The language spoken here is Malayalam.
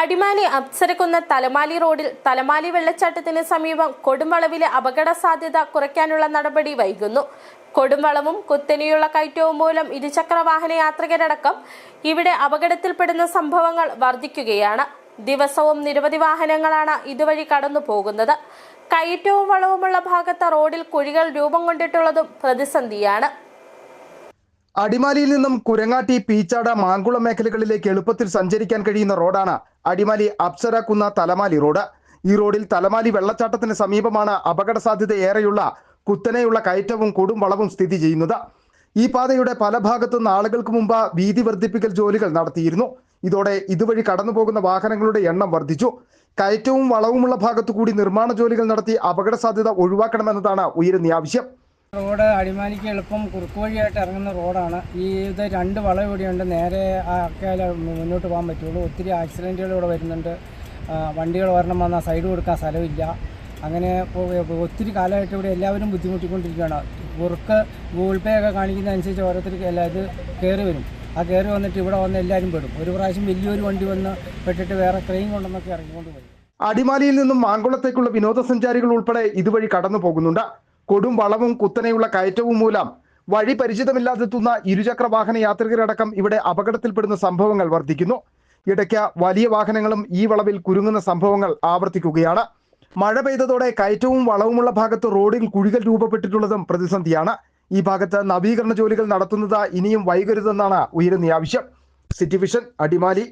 അടിമാലി അപ്സരക്കുന്ന തലമാലി റോഡിൽ തലമാലി വെള്ളച്ചാട്ടത്തിന് സമീപം കൊടുംവളവിലെ അപകട സാധ്യത കുറയ്ക്കാനുള്ള നടപടി വൈകുന്നു. കൊടുംവളവും കുത്തനെയുള്ള കയറ്റവും മൂലം ഇരുചക്ര വാഹന യാത്രികരടക്കം ഇവിടെ അപകടത്തിൽപ്പെടുന്ന സംഭവങ്ങൾ വർദ്ധിക്കുകയാണ്. ദിവസവും നിരവധി വാഹനങ്ങളാണ് ഇതുവഴി കടന്നു പോകുന്നത് കയറ്റവും വളവുമുള്ള ഭാഗത്ത് റോഡിൽ കുഴികൾ രൂപം കൊണ്ടിട്ടുള്ളതും പ്രതിസന്ധിയാണ്. അടിമാലിയിൽ നിന്നും കുരങ്ങാട്ടി പീച്ചാട മാങ്കുളം മേഖലകളിലേക്ക് എളുപ്പത്തിൽ സഞ്ചരിക്കാൻ കഴിയുന്ന റോഡാണ് അടിമാലി അപ്സര കുന്ന തലമാലി റോഡ്. ഈ റോഡിൽ തലമാലി വെള്ളച്ചാട്ടത്തിന് സമീപമാണ് അപകട സാധ്യത ഏറെയുള്ള കുത്തനെയുള്ള കയറ്റവും കൊടും വളവും സ്ഥിതി ചെയ്യുന്നത്. ഈ പാതയുടെ പല ഭാഗത്തും ആളുകൾക്ക് മുമ്പ് വീതി വർദ്ധിപ്പിക്കൽ ജോലികൾ നടത്തിയിരുന്നു. ഇതോടെ ഇതുവഴി കടന്നുപോകുന്ന വാഹനങ്ങളുടെ എണ്ണം വർദ്ധിച്ചു. കയറ്റവും വളവുമുള്ള ഭാഗത്തു കൂടി നിർമ്മാണ ജോലികൾ നടത്തി അപകട സാധ്യത ഒഴിവാക്കണമെന്നതാണ് ഉയരുന്ന ആവശ്യം. റോഡ് അടിമാലിക്ക് എളുപ്പം കുറുക്ക് വഴിയായിട്ട് ഇറങ്ങുന്ന റോഡാണ്. ഈ ഇത് രണ്ട് വളം ഇവിടെയുണ്ട്. നേരെ ആക്കിയാൽ മുന്നോട്ട് പോകാൻ പറ്റുള്ളൂ. ഒത്തിരി ആക്സിഡന്റുകൾ ഇവിടെ വരുന്നുണ്ട്. വണ്ടികൾ ഒരെണ്ണം വന്നാൽ സൈഡ് കൊടുക്കാൻ സ്ഥലമില്ല. അങ്ങനെ ഒത്തിരി കാലമായിട്ട് ഇവിടെ എല്ലാവരും ബുദ്ധിമുട്ടിക്കൊണ്ടിരിക്കുകയാണ്. കുറുക്ക് ഗൂഗിൾ പേ ഒക്കെ കാണിക്കുന്നതനുസരിച്ച് ഓരോരുത്തർക്ക് എല്ലാ ഇത് കയറി വരും. ആ കയറി വന്നിട്ട് ഇവിടെ വന്ന് എല്ലാവരും പെടും. ഒരു പ്രാവശ്യം വലിയൊരു വണ്ടി വന്ന് പെട്ടിട്ട് വേറെ ക്രെയിൻ കൊണ്ടെന്നൊക്കെ ഇറങ്ങിക്കൊണ്ട് പോയി അടിമാലിയിൽ നിന്നും മാങ്കുളത്തേക്കുള്ള വിനോദസഞ്ചാരികൾ ഉൾപ്പെടെ ഇതുവഴി കടന്നു പോകുന്നുണ്ട് കൊടും വളവും കുത്തനെയുള്ള കയറ്റവും മൂലം വഴി പരിചിതമില്ലാതെത്തുന്ന ഇരുചക്ര വാഹന യാത്രികരടക്കം ഇവിടെ അപകടത്തിൽപ്പെടുന്ന സംഭവങ്ങൾ വർദ്ധിക്കുന്നു. ഇടയ്ക്ക് വലിയ വാഹനങ്ങളും ഈ വളവിൽ കുരുങ്ങുന്ന സംഭവങ്ങൾ ആവർത്തിക്കുകയാണ്. മഴ പെയ്തതോടെ കയറ്റവും വളവുമുള്ള ഭാഗത്ത് റോഡിൽ കുഴികൾ രൂപപ്പെട്ടിട്ടുള്ളതും പ്രതിസന്ധിയാണ്. ഈ ഭാഗത്ത് നവീകരണ ജോലികൾ നടത്തുന്നത് ഇനിയും വൈകരുതെന്നാണ് ഉയരുന്ന ആവശ്യം. City vision Adimali.